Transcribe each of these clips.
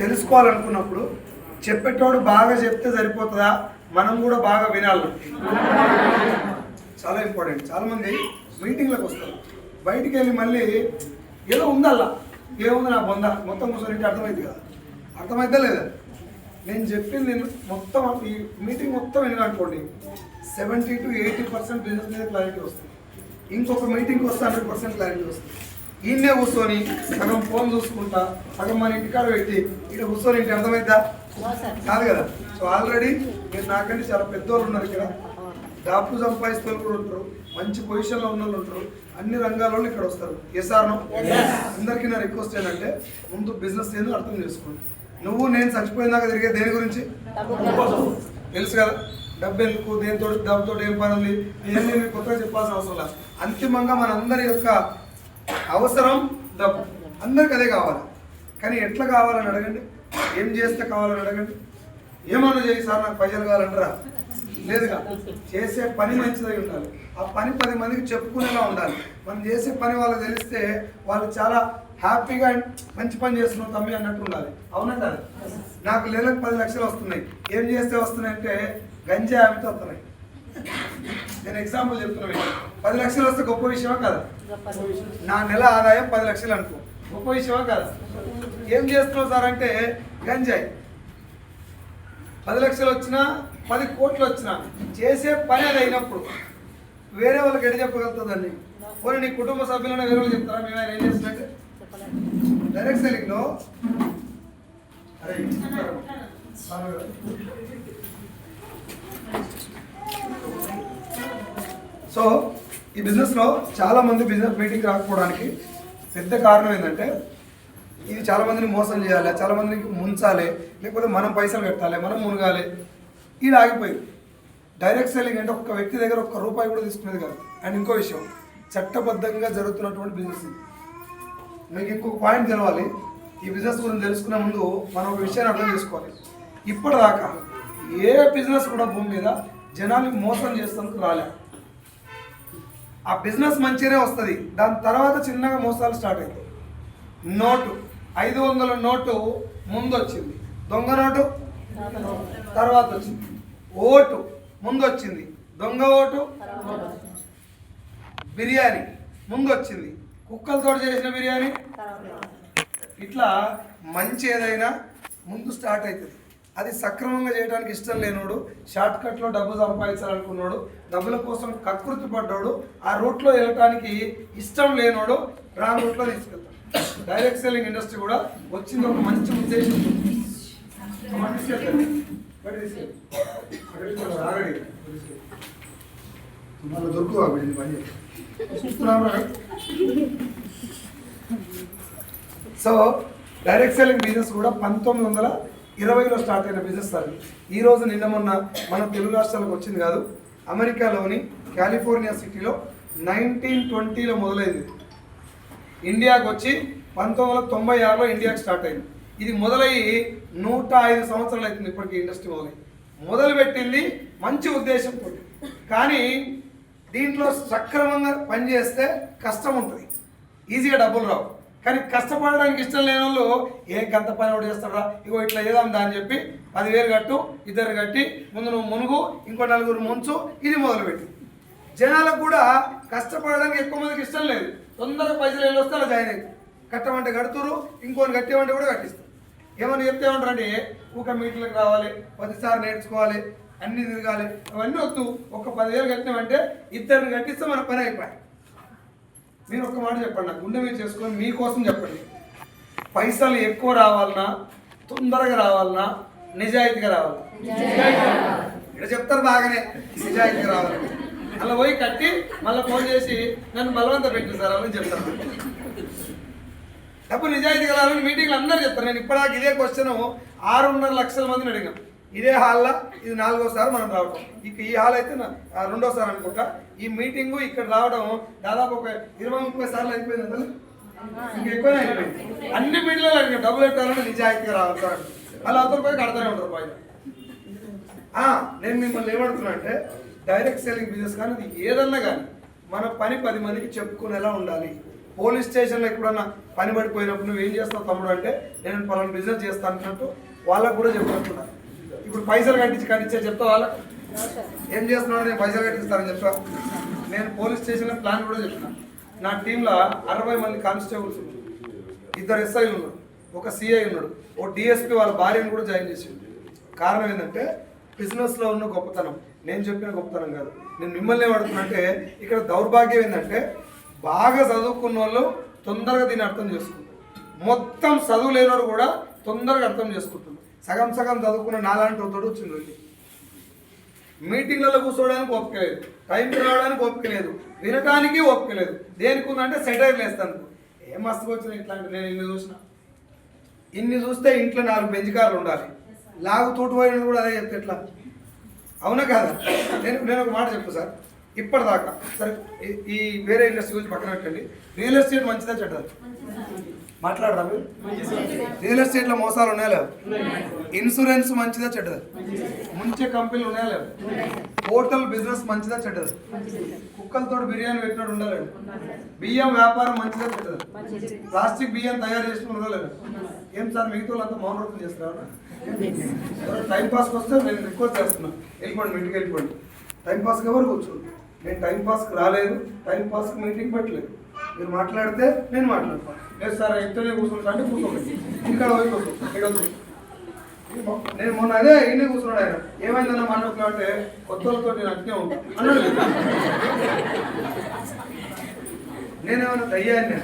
తెలుసుకోవాలనుకున్నప్పుడు చెప్పేటోడు బాగా చెప్తే సరిపోతుందా? మనం కూడా బాగా వినాలి. చాలా ఇంపార్టెంట్ చాలా మంది మీటింగ్లకు వస్తారు. బయటికి వెళ్ళి మళ్ళీ ఏదో ఉందల్లా. ఏముంది నా బొంద? మొత్తం కూర్చొని అర్థమైంది కదా. అర్థమైతే లేదా? నేను చెప్పింది నేను మొత్తం ఈ మీటింగ్ మొత్తం విననుకోండి seventy to eighty percent business మీద క్లారిటీ వస్తుంది. ఇంకొక మీటింగ్కి వస్తే హండ్రెడ్ పర్సెంట్ క్లారిటీ వస్తుంది. ఈయనే కూర్చొని సగం ఫోన్ చూసుకుంటా సగం మన ఇంటికాడ పెట్టి ఇక్కడ కూర్చొని ఇంటి అర్థమైద్దా కాదు కదా? సో ఆల్రెడీ మీరు నాకంటే చాలా పెద్దోళ్ళు ఉన్నారు ఇక్కడ. డబ్బు సంపాదిస్తే కూడా ఉంటారు మంచి పొజిషన్లో ఉన్న వాళ్ళు ఉంటారు అన్ని రంగాల్లో ఇక్కడ వస్తారు. ఎస్ ఆర్ నో అందరికీ నా రిక్వెస్ట్ ఏంటంటే ముందు బిజినెస్ ఏందో అర్థం చేసుకోండి. నువ్వు నేను చచ్చిపోయినాక తిరిగే దేని గురించి? తెలుసు కదా? డబ్బు ఎందుకు దేనితో డబ్బుతో ఏం పని ఉంది ఇవన్నీ కొత్తగా చెప్పాల్సిన అవసరం లేదు. అంతిమంగా మనందరి యొక్క అవసరం డబ్బు అందరికి అదే కావాలి. కానీ ఎట్లా కావాలని అడగండి? ఏం చేస్తే కావాలని అడగండి? ఏమన్నా చేయి సార్ నాకు పైసలు కావాలంటారా? లేదుగా. చేసే పని మంచిదై ఉండాలి. ఆ పని పది మందికి చెప్పుకునేలా ఉండాలి. మనం చేసే పని వాళ్ళకి తెలిస్తే వాళ్ళు చాలా హ్యాపీగా మంచి పని చేస్తున్నాం తమ్మి అన్నట్టు ఉండాలి. అవునా నాకు నెలకు పది లక్షలు వస్తున్నాయి. ఏం చేస్తే వస్తున్నాయి అంటే గంజా హ్యాబిట్ వస్తున్నాయి. నేను ఎగ్జాంపుల్ చెప్తున్నా. పది లక్షలు వస్తే గొప్ప విషయమా కదా? నా నెల ఆదాయం పది లక్షలు అనుకో. గొప్ప విషయమా కదా? ఏం చేస్తున్నావు సార్ అంటే గంజాయి. పది లక్షలు వచ్చినా పది కోట్లు వచ్చినా చేసే పని అది అయినప్పుడు వేరే వాళ్ళకి ఎడ చెప్పగలుగుతుందండి పోనీ నీ కుటుంబ సభ్యులను వేరే వాళ్ళు చెప్తారా? మేము ఆయన ఏం చేస్తున్నట్టే డైరెక్ట్ సెల్లింగ్లో అరే? సో ఈ బిజినెస్లో చాలామంది బిజినెస్ మీటింగ్ రాకపోవడానికి పెద్ద కారణం ఏంటంటే ఇది చాలామందిని మోసం చేయాలి చాలామందిని ముంచాలి లేకపోతే మనం పైసలు పెట్టాలి మనం మునగాలి. ఇది ఆగిపోయింది. డైరెక్ట్ సెల్లింగ్ అంటే ఒక వ్యక్తి దగ్గర ఒక్క రూపాయి కూడా తీసుకునేది కాదు. అండ్ ఇంకో విషయం చట్టబద్ధంగా జరుగుతున్నటువంటి బిజినెస్ ఇది. మీకు ఇంకొక పాయింట్ తెలవాలి. ఈ బిజినెస్ గురించి తెలుసుకునే ముందు మనం ఒక విషయాన్ని అర్థం చేసుకోవాలి. ఇప్పటిదాకా ఏ బిజినెస్ కూడా భూమి మీద జనాల్ని మోసం చేస్తానికి రాలే. ఆ బిజినెస్ మంచిగానే వస్తుంది. దాని తర్వాత చిన్నగా మోసాలు స్టార్ట్ అవుతాయి నోటు ఐదు వందల నోటు ముందు వచ్చింది దొంగ నోటు తర్వాత వచ్చింది. ఓటు ముందు వచ్చింది దొంగ ఓటు బిర్యానీ ముందు వచ్చింది కుక్కలతో చేసిన బిర్యానీ. ఇట్లా మంచి ఏదైనా ముందు స్టార్ట్ అవుతుంది అది సక్రమంగా చేయడానికి ఇష్టం లేనోడు షార్ట్ కట్లో డబ్బు సంపాదించాలనుకున్నాడు డబ్బుల కోసం కకృతి పడ్డాడు ఆ రూట్లో వెళ్ళటానికి ఇష్టం లేనోడు రాంగ్ రూట్లో తీసుకెళ్తాడు. డైరెక్ట్ సెల్లింగ్ ఇండస్ట్రీ కూడా వచ్చింది ఒక మంచి ఉద్దేశం. మళ్ళీ దొరుకు? సో డైరెక్ట్ సెల్లింగ్ బిజినెస్ కూడా పంతొమ్మిది వందల ఇరవైలో స్టార్ట్ అయిన బిజినెస్ సార్ ఈ రోజు నిన్న మొన్న మన తెలుగు రాష్ట్రాలకు వచ్చింది కాదు అమెరికాలోని కాలిఫోర్నియా సిటీలో నైన్టీన్ ట్వంటీలో మొదలైంది. ఇండియాకు వచ్చి పంతొమ్మిది వందల తొంభై ఆరులో ఇండియాకి స్టార్ట్ అయింది. ఇది మొదలయ్యి నూట ఐదు సంవత్సరాలు అవుతుంది ఇప్పటికీ ఇండస్ట్రీ మొదలై. మొదలుపెట్టింది మంచి ఉద్దేశంతో. కానీ దీంట్లో సక్రమంగా పనిచేస్తే కష్టం ఉంటుంది. ఈజీగా డబ్బులు రావు. కానీ కష్టపడడానికి ఇష్టం లేని వాళ్ళు ఏం కంత పని ఒకటి చేస్తారా ఇగో ఇట్లా ఏదాందా అని చెప్పి పదివేలు కట్టు ఇద్దరు కట్టి ముందు నువ్వు మునుగు ఇంకో నలుగురు ముంచు ఇది మొదలుపెట్టి. జనాలకు కూడా కష్టపడడానికి ఎక్కువ మందికి ఇష్టం లేదు. తొందరగా పైసలు వెళ్ళి వస్తే అలా జాయిన్ అవుతుంది కట్టమంటే కడుతురు ఇంకోని కట్టేమంటే కూడా కట్టిస్తారు. ఏమని చెప్తే ఏమంటారంటే ఊక మీటింగ్లకు రావాలి పదిసార్లు నేర్చుకోవాలి అన్ని తిరగాలి అవన్నీ వద్దు ఒక పదివేలు కట్టినామంటే ఇద్దరిని కట్టిస్తే మన పని అయిపోయాయి మీరు ఒక్క మాట చెప్పండి నాకు గుండె మీరు చేసుకొని మీకోసం చెప్పండి. పైసలు ఎక్కువ రావాలన్నా తొందరగా రావాలన్నా నిజాయితీగా రావాలి. ఇక్కడ చెప్తారు బాగానే నిజాయితీగా రావాలి. అలా పోయి కట్టి మళ్ళీ ఫోన్ చేసి నన్ను బలవంత పెట్టు సార్ అని చెప్తాను డబ్బు నిజాయితీగా రావాలని మీటింగ్లు అందరూ చెప్తారు. నేను ఇప్పటిదాకా ఇదే క్వశ్చన్ ఆరున్నర లక్షల మందిని అడిగాం ఇదే హాల్లో ఇది నాలుగోసారి మనం రావడం ఇక ఈ హాల్ అయితే నా- రెండోసారి అనుకుంటా. ఈ మీటింగ్ ఇక్కడ రావడం దాదాపు ఒక ఇరవై ముప్పై సార్లు అయిపోయింది ఇంకా ఎక్కువనే అయిపోయింది. అన్ని మీటింగ్లలో అడిగిన డబ్బులు పెట్టాలని నిజాయితీగా రావాలి సార్. అలా అవతల పోయి కడతానే ఉంటారు పైన. నేను మిమ్మల్ని ఏమడుతున్నా అంటే డైరెక్ట్ సెల్లింగ్ బిజినెస్ కానీ అది ఏదన్నా కానీ మన పని పది మందికి చెప్పుకునేలా ఉండాలి. పోలీస్ స్టేషన్లో ఎప్పుడన్నా పని పడిపోయినప్పుడు నువ్వు ఏం చేస్తావు తమ్ముడు అంటే నేను పలానా బిజినెస్ చేస్తాను అన్నట్టు వాళ్ళకు కూడా చెప్పుకుంటున్నాను ఇప్పుడు పైసలు కట్టించి కట్టించే చెప్తా వాళ్ళకు ఏం చేస్తున్నాడు నేను పైసలు కట్టిస్తానని చెప్తా. నేను పోలీస్ స్టేషన్లో ప్లాన్ కూడా చెప్పిన నా టీంలో అరవై మంది కానిస్టేబుల్స్ ఉన్నారు. ఇద్దరు ఎస్ఐలు ఉన్నారు. ఒక సిఐ ఉన్నాడు. ఓ డిఎస్పి వాళ్ళ భార్యను కూడా జాయిన్ చేసిండు. కారణం ఏంటంటే బిజినెస్లో ఉన్న గొప్పతనం. నేను చెప్పిన గొప్పతనం కాదు. నేను మిమ్మల్ని ఏమడుతున్నా అంటే ఇక్కడ దౌర్భాగ్యం ఏంటంటే బాగా చదువుకున్న వాళ్ళు తొందరగా దీన్ని అర్థం చేసుకుంటారు. మొత్తం చదువు లేనివాడు కూడా తొందరగా అర్థం చేసుకుంటున్నారు సగం సగం చదువుకున్న నాలాంటి తోడు వచ్చింది మీటింగ్లలో కూర్చోవడానికి ఓపిక లేదు. టైంకి రావడానికి ఓపిక లేదు. వినటానికి ఓపిక లేదు. దేనికి ఉందంటే సెటైర్లు వేస్తాను ఏం మస్తుగా వచ్చిన ఇట్లాంటి నేను ఇన్ని చూసిన. ఇన్ని చూస్తే ఇంట్లో నాలుగు బెంజికారులు ఉండాలి. లాగు తోటు పోయినది కూడా అదే చెప్తే ఎట్లా? అవునా కాదా? నేను నేను ఒక మాట చెప్పు సార్. ఇప్పటిదాకా. సరే ఈ- వేరే ఇండస్ట్రీ గురించి పక్కన పెట్టండి. రియల్ ఎస్టేట్ మంచిదా చెడ్డదా? మాట్లాడరా మీరు? రియల్ ఎస్టేట్లో మోసాలు ఉన్నాయా లేవు? ఇన్సూరెన్స్ మంచిదా చెడ్డదా? ముంచే కంపెనీలు ఉన్నాయా లేవు? హోటల్ బిజినెస్ మంచిదా చెడ్డదా? కుక్కలతో బిర్యానీ పెట్టినట్టు ఉండాలండి బియ్యం వ్యాపారం మంచిదా చెడ్డదా? ప్లాస్టిక్ బియ్యం తయారు చేసుకుని ఉండలేదు ఏం సార్ మిగతా వాళ్ళంతా మౌన వ్రతం చేస్తారా? టైం పాస్కి వస్తే నేను రిక్వెస్ట్ చేస్తున్నా. వెళ్ళిపోండి ఇంటికి వెళ్ళిపోండి. టైం పాస్కి ఎవరు కూర్చోండి నేను టైం పాస్కి రాలేదు టైం పాస్కి మీటింగ్ పెట్టలేదు. మీరు మాట్లాడితే నేను మాట్లాడతాను లేదు సార్ ఇంటనే కూర్చుంటా అంటే కూర్చోండి. ఇక్కడ పోయి నేను మొన్న అదే ఇన్నే కూర్చున్నాడు ఆయన. ఏమైందన్న మాట్లాడుతున్నా అంటే కొత్త వాళ్ళతో నేను అట్నే ఉంటాను అన్నాడు నేనేమన్నా దయ్యాన్ని?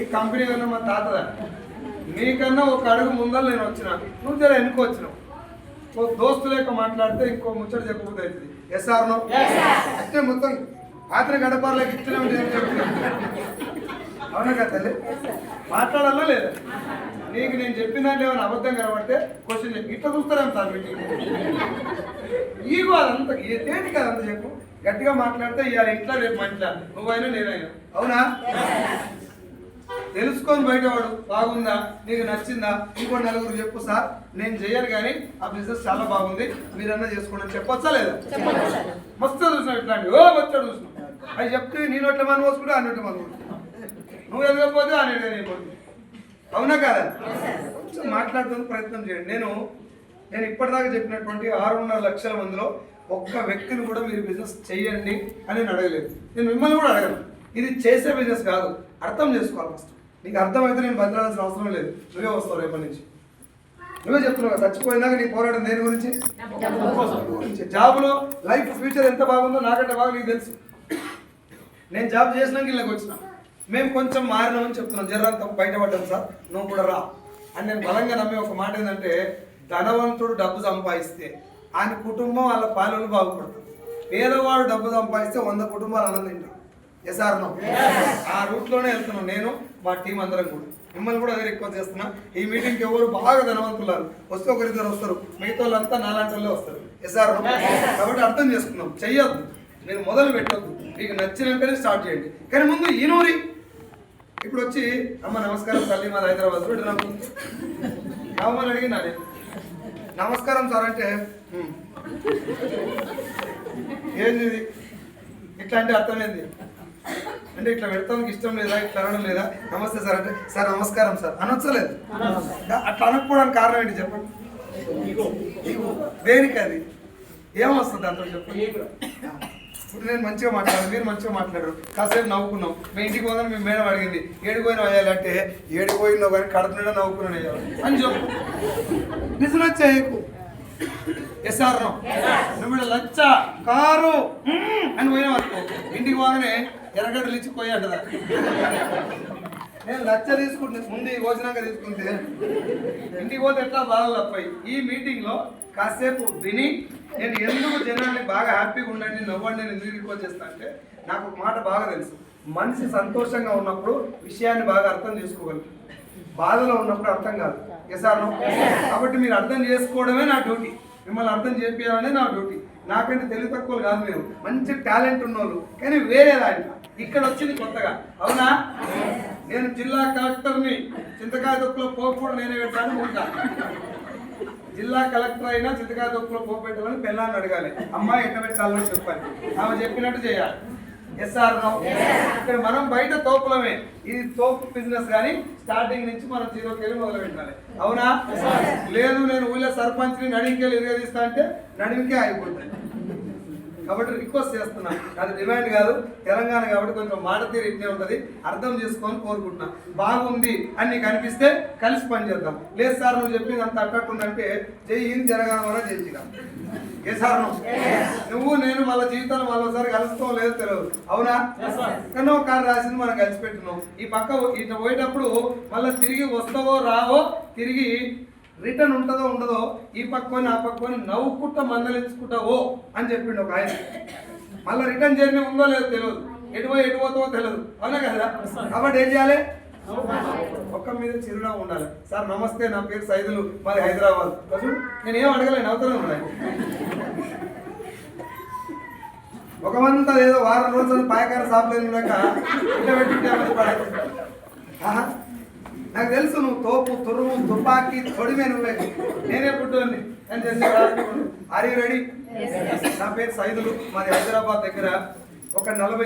ఈ కంపెనీ కన్నా మా తాతదా? నీకన్నా ఒక అడుగు ముందర నేను వచ్చిన. నువ్వు జర వెనుక వచ్చినావు. ఓ దోస్తు లేక మాట్లాడితే ఇంకో ముచ్చట చెప్పకపోతే అవుతుంది. ఎస్ ఆర్ నో అంటే మొత్తం పాత్ర గడపాలకు అవునా కదా తల్లి? మాట్లాడాలా లేదా? నీకు నేను చెప్పిన దాంట్లో ఏమైనా అబద్ధం కనబడితే క్వశ్చన్ చెప్పి ఇట్లా చూస్తారేం సార్ మీటింగ్ ఈగో అదంతా ఏ- దేనికి అదంతా చెప్పు. గట్టిగా మాట్లాడితే ఇవాళ ఇంట్లో రేపు మంచిగా నువ్వైనా నేనైనా. అవునా? తెలుసుకొని బయటవాడు బాగుందా? నీకు నచ్చిందా? ఇంకో నలుగురు చెప్పు సార్. నేను చేయను కానీ ఆ బిజినెస్ చాలా బాగుంది. మీరన్నా చేసుకోండి అని చెప్పొచ్చా లేదా? మస్తు చూసినావు ఇట్లాంటి ఓ వచ్చాడు చూసినావు. అవి చెప్తే నీ నోట్ల మనం పోసుకుంటే నోట్ల మనం. నువ్వు ఎదగకపోతే నేను ఎదగకపోతే అవునా కదా? కొంచెం మాట్లాడుతున్న ప్రయత్నం చేయండి. నేను నేను ఇప్పటిదాకా చెప్పినటువంటి ఆరున్నర లక్షల మందిలో ఒక్క వ్యక్తిని కూడా మీరు బిజినెస్ చేయండి అని నేను అడగలేదు. నేను మిమ్మల్ని కూడా అడగను. ఇది చేసే బిజినెస్ కాదు. అర్థం చేసుకోవాలి ఫస్ట్ నీకు అర్థమైతే నేను బదిలాడాల్సిన అవసరం లేదు. నువ్వే వస్తావు రేపటి నుంచి. నువ్వే చెప్తున్నావు చచ్చిపోయినాక నీ పోరాటం దేని గురించి? జాబ్లో లైఫ్ ఫ్యూచర్ ఎంత బాగుందో నాకంటే బాగా నీకు తెలుసు. నేను జాబ్ చేసినాక ఇళ్ళకి వచ్చిన మేము కొంచెం మారినామని చెప్తున్నాం. జర్రంత బయటపడ్డాం సార్. నువ్వు కూడా రా. అని నేను బలంగా నమ్మే ఒక మాట ఏంటంటే ధనవంతుడు డబ్బు సంపాదిస్తే ఆయన కుటుంబం వాళ్ళ పాలనలు బాగుపడుతుంది. పేదవాడు డబ్బు సంపాదిస్తే వంద కుటుంబాలు ఆనందింటారు ఎస్ ఆర్ నో ఆ రూట్లోనే వెళ్తున్నాం. నేను మా టీం అందరం కూడా. మిమ్మల్ని కూడా అదే రిక్వెస్ట్ చేస్తున్నా. ఈ మీటింగ్కి ఎవరు బాగా ధనవంతులారు. వస్తే ఒకరిద్దరు వస్తారు. మిగతా వాళ్ళంతా నాలాంటి వాళ్ళే వస్తారు. ఎస్ ఆర్ నో కాబట్టి అర్థం చేసుకుందాం చెయ్యొద్దు. మీరు మొదలు పెట్టొద్దు. మీకు నచ్చినాకనే స్టార్ట్ చేయండి. కానీ ముందు ఈనూరి. ఇప్పుడు వచ్చి అమ్మ నమస్కారం తల్లి మాది హైదరాబాద్. ఇటు నమ్ము నమ్మని అడిగినా నేను. నమస్కారం సార్ అంటే. ఏంది ఇది? ఇట్లా అంటే అర్థమైంది. అంటే ఇట్లా పెడతానికి ఇష్టం లేదా ఇట్లా అనడం లేదా? నమస్తే సార్ అంటే సార్ నమస్కారం సార్. అనొచ్చలేదు. అట్లా అనకపోవడానికి కారణం ఏంటి చెప్పండి? దేనికి అది? ఏమొస్తుంది దాంతో చెప్పండి? ఇప్పుడు నేను మంచిగా మాట్లాడాను మీరు మంచిగా మాట్లాడారు. కాసేపు నవ్వుకున్నాం. మీ ఇంటికి పోగానే మీ మేడం అడిగింది ఏడికి పోయినా వేయాలంటే ఏడికి పోయినావు కానీ కడుపునిండా నవ్వుకున్నాను వేయాలి అని చెప్పు. బిజినెస్ చేయకు ఎస్ ఆర్ నో నువ్వు లచ్చ? కారు? అని పోయినా అనుకో. ఇంటికి పోగానే ఎర్రగడ్డలు ఇచ్చి పోయి అంటదా? నేను లచ్చ తీసుకుంటే ముందు భోజనంగా తీసుకుంటే ఇంటికి పోతే ఎట్లా బాధలు తప్పాయి? ఈ మీటింగ్లో కాసేపు విని నేను ఎందుకు జనాన్ని బాగా హ్యాపీగా ఉండండి నవ్వండి నేను ఎందుకు రిక్వెస్ట్ చేస్తా అంటే నాకు ఒక మాట బాగా తెలుసు. మనిషి సంతోషంగా ఉన్నప్పుడు విషయాన్ని బాగా అర్థం చేసుకోగలుగుతాడు బాధలో ఉన్నప్పుడు అర్థం కాదు. ఎస్ కాబట్టి మీరు అర్థం చేసుకోవడమే నా డ్యూటీ. మిమ్మల్ని అర్థం చేపించాలనే నా డ్యూటీ. నాకంటే తెలివి తక్కువలు కాదు మేము మంచి టాలెంట్ ఉన్నోళ్ళు. కానీ వేరే దాంట్లో. ఇక్కడ వచ్చింది కొత్తగా. అవునా? నేను జిల్లా కలెక్టర్ని చింతకాయ తొక్కులో పోకుండా నేనే పెట్టాను ఉంటా జిల్లా కలెక్టర్ అయినా చింతకాయ తొక్కులో పోపెట్టాలని పెట్టాలని అడగాలి. అమ్మాయి ఎట్ట పెట్టాలని చెప్పాలి. ఆమె చెప్పినట్టు చేయాలి. ఎస్ఆర్ ఇక్కడ మనం బయట తోపులమే. ఇది తోపు బిజినెస్ కానీ స్టార్టింగ్ నుంచి మనం జీరోకి వెళ్ళి మొదలు పెట్టాలి. అవునా? లేదు నేను ఊళ్ళో సర్పంచ్ని నడిమికెళ్ళి ఇరగదీస్తా అంటే నడిమికే అయిపోతాయి కాబట్టి రిక్వెస్ట్ చేస్తున్నా. అది డిమాండ్ కాదు. తెలంగాణ కాబట్టి కొంచెం మాట తీరు ఇట్నే ఉంటుంది. అర్థం చేసుకొని కోరుకుంటున్నా. బాగుంది అని నీకు అనిపిస్తే కలిసి పని చేద్దాం. లేదు సార్ నువ్వు చెప్పింది అంత అట్టట్టుందంటే చెయ్యి జరగాల వల్ల చేసినాం ఏ సార్ నువ్వు? నేను మళ్ళీ జీవితంలో మళ్ళీసారి కలుస్తాం లేదు తెలియదు. అవునా? ఎక్కడో కారు రాసింది మనం కలిసి పెట్టినాం. ఈ పక్క ఇట్లా పోయేటప్పుడు మళ్ళీ తిరిగి వస్తావో రావో తిరిగి రిటర్న్ ఉంటుందో ఉండదో ఈ పక్కని ఆ పక్కని నవ్వుకుంటా మందలించుకుంటావో అని చెప్పిండు ఒక ఆయన. మళ్ళీ రిటర్న్ జర్నీ ఉందో లేదో తెలియదు ఎటు పోయి ఎటు పోతావో తెలియదు అవునా కదా? కాబట్టి ఏం చేయాలి? ఒక్క మీద చిరునవ్వు ఉండాలి. సార్ నమస్తే నా పేరు సైదులు మాది హైదరాబాద్. నేను ఏం అడగలేను అవతలే ఉన్నాయి ఒక మంది ఏదో వారం రోజులు పాయకార సాపలేదు ఇట్లా పెట్టి ఇట్లా పెట్టి పడేది. ఆహా. నాకు తెలుసు నువ్వు తోపు తురుము తుపాకీ తొడిమే నువ్వే. నేనే పుట్టుని నేను చేసే ఆర్ యూ రెడీ? నా పేరు సైదులు. మాది హైదరాబాద్ దగ్గర ఒక నలభై